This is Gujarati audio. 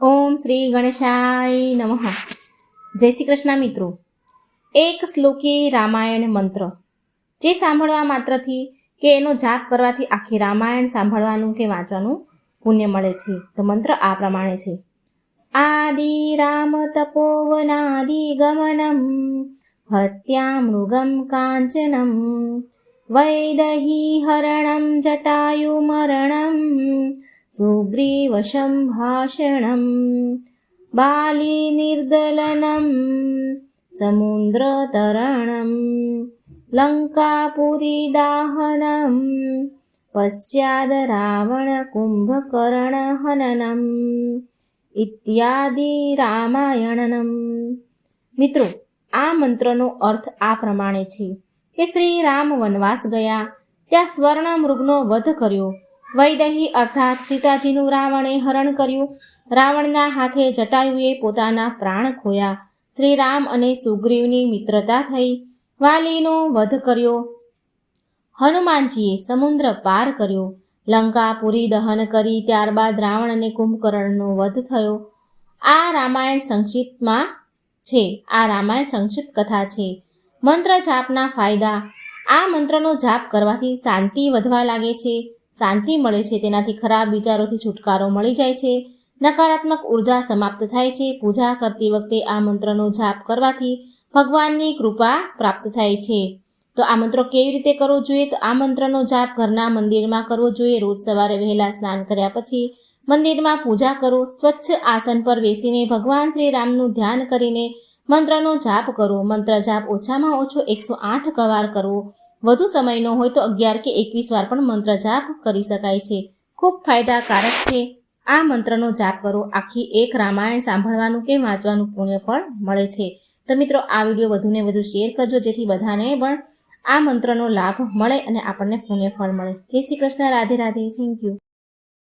ઓમ શ્રી ગણેશાય નમઃ. જય શ્રી કૃષ્ણ મિત્રો. એક શ્લોકી રામાયણ મંત્ર. જે સાંભળવા માત્રથી કે એનો જાપ કરવાથી આખી રામાયણ સાંભળવાનું કે વાંચવાનું પુણ્ય મળે છે. તો મંત્ર આ પ્રમાણે છે. આદિ રામ તપોવનાદિ ગમનમ હત્યા મૃગમ કાંચનમ વૈદહી હરણમ જટાયુમરણમ સુગ્રીવશं सुग्रीवसम्भाषणं बालीनिर्दलनं, समुद्रतरणं, लङ्कापुरीदाहनं पश्चादरावणकुम्भकर्णहननम् ઇત્યાદિ રામાયણનમ મિત્રો આ મંત્રનો અર્થ આ પ્રમાણે છે કે શ્રી રામ વનવાસ ગયા, ત્યાં સ્વર્ણમૃગનો વધ કર્યો વૈદહી અર્થાત સીતાજીનું રાવણે હરણ કર્યું. રાવણના હાથે જટાયુએ પોતાના પ્રાણ ખોયા. શ્રી રામ અને સુગ્રીવની મિત્રતા થઈ. વાલીનો વધ કર્યો. હનુમાનજીએ સમુદ્ર પાર કર્યો. લંકાપુરી દહન કરી ત્યારબાદ રાવણ અને કુંભકર્ણનો વધ થયો. આ રામાયણ સંક્ષિપ્તમાં છે. આ રામાયણ સંક્ષિપ્ત કથા છે. મંત્ર જાપના ફાયદા. આ મંત્રનો જાપ કરવાથી શાંતિ વધવા લાગે છે. શાંતિ મળે છે, તેનાથી ખરાબ વિચારોથી છુટકારો મળી જાય છે. નકારાત્મક ઊર્જા સમાપ્ત થાય છે. પૂજા કરતી વખતે આ મંત્રનો જાપ કરવાથી ભગવાનની કૃપા પ્રાપ્ત થાય છે. તો આ મંત્રો કેવી રીતે કરવો જોઈએ? તો આ મંત્રનો જાપ ઘરના મંદિરમાં કરવો જોઈએ. રોજ સવારે વહેલા સ્નાન કર્યા પછી મંદિરમાં પૂજા કરો. સ્વચ્છ આસન પર બેસીને ભગવાન શ્રી રામનું ધ્યાન કરીને મંત્રનો જાપ કરો. મંત્ર જાપ ઓછામાં ઓછો એકસો આઠ કવાર કરવો વધુ સમયનો હોય તો અગિયાર કે એકવીસ વાર પણ મંત્ર જાપ કરી શકાય છે. ખૂબ ફાયદાકારક છે. આ મંત્રનો જાપ કરો. આખી એક રામાયણ સાંભળવાનું કે વાંચવાનું પુણ્ય ફળ મળે છે. તો મિત્રો, આ વીડિયો વધુને વધુ શેર કરજો, જેથી બધાને પણ આ મંત્રનો લાભ મળે અને આપણને પુણ્ય ફળ મળે. જય શ્રી કૃષ્ણ. રાધે રાધે. Thank you